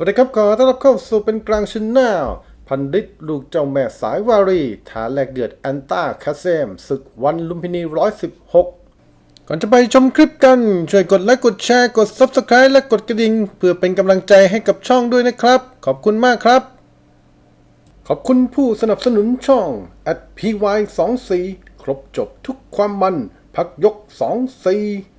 วัสดีครับขอต้อนรับเข้าสู่เป็นกลางชแนลพันดิตลูกเจ้าแม่สายวารีท้าแลกเดือดแอนต้าคาเซมศึกวันลุมพินี 116 ก่อนจะไปชมคลิปกัน ช่วยกดไลค์กดแชร์กด Subscribe และกดกระดิ่ง เพื่อเป็นกำลังใจให้กับช่องด้วยนะครับ ขอบคุณมากครับ ขอบคุณผู้สนับสนุนช่อง at py24 ครบจบทุกความมัน พักยก 24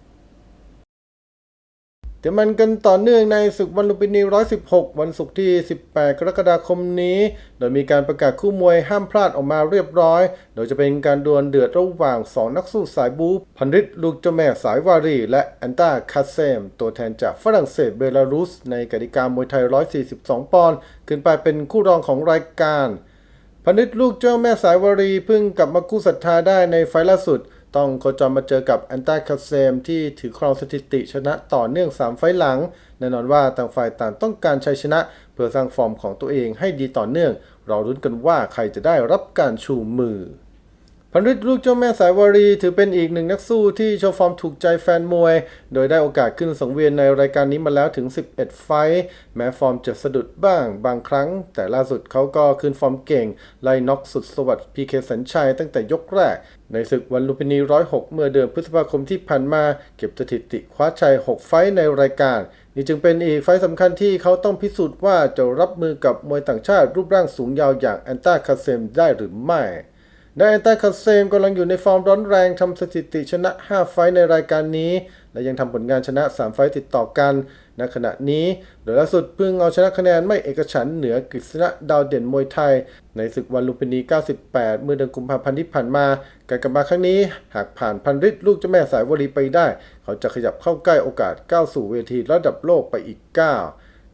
เดี๋ยวมันกันต่อเนื่องในศึกวันลุมพินี 116 วันศุกร์ที่ 18 กรกฎาคมนี้ โดยมีการประกาศคู่มวยห้ามพลาดออกมาเรียบร้อย โดยจะเป็นการดวลเดือดระหว่าง 2 นักสู้สายบูพันริตลูกเจ้าแม่สายวารี และแอนตาคาเซม ตัวแทนจากฝรั่งเศสเบลารุส ในกติกามวยไทย 142 ปอนด์ขึ้นไปเป็นคู่รองของรายการพันนิตลูกเจ้าแม่สายวารีเพิ่งกลับมากู้ศรัทธาได้ในไฟล์ล่าสุด ต้องโคจรมาเจอกับแอนตาคาเซมที่ถือครองสถิติชนะต่อเนื่อง 3 ไฟล์หลัง แน่นอนว่าต่างฝ่ายต่างต้องการชัยชนะ เพื่อสร้างฟอร์มของตัวเองให้ดีต่อเนื่อง เรารุ้นกันว่าใครจะได้รับการชูมือ พันริตลูกเจ้าแม่สายวารีถือเป็นอีกหนึ่งนักสู้ที่โชว์ฟอร์มถูกใจแฟนมวย โดยได้โอกาสขึ้นสังเวียนในรายการนี้มาแล้วถึง 11 ไฟท์แม้ฟอร์มจะสะดุดบ้างบางครั้ง แต่ล่าสุดเขาก็ขึ้นฟอร์มเก่ง ไล่น็อกสุดสวัสดิ์พีเคสัญชัยตั้งแต่ยกแรก ในศึกวันลุมพินี 106 เมื่อเดือนพฤษภาคมที่ผ่านมา เก็บสถิติคว้าชัย 6 ไฟท์ในรายการนี่จึงเป็นอีกไฟท์สำคัญที่เขาต้องพิสูจน์ว่าจะรับมือกับมวยต่างชาติรูปร่างสูงยาวอย่างแอนตาคาเซมได้หรือไม่ ไดแอนตาคาเซมกำลังอยู่ในฟอร์มร้อนแรงทำสถิติชนะ 5 ไฟในรายการนี้ และยังทำผลงานชนะ 3 ไฟติดต่อกันณขณะนี้โดยล่าสุดเพิ่งเอาชนะคะแนนไม่เอกฉันเหนือกฤษณะดาวเด่นมวยไทย ในศึกวันลุมพินี 98 เมื่อเดือนกุมภาพันธ์ที่ผ่านมา การกลับมาครั้งนี้ หากผ่านพันริตลูกเจ้าแม่สายวลีไปได้ เขาจะขยับเข้าใกล้โอกาสก้าวสู่เวทีระดับโลกไปอีกก้า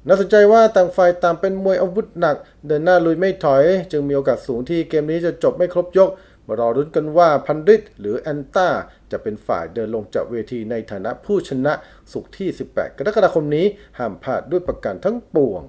น่าสนใจว่าต่างฝ่ายต่างเป็นมวยอาวุธหนัก เดินหน้าลุยไม่ถอย จึงมีโอกาสสูงที่เกมนี้จะจบไม่ครบยก มารอรุ้นกันว่าพันริตหรือแอนต้าจะเป็นฝ่ายเดินลงจากเวทีในฐานะผู้ชนะสุขที่ 18 กรกฎาคมนี้ห้ามพลาดด้วยประการทั้งปวง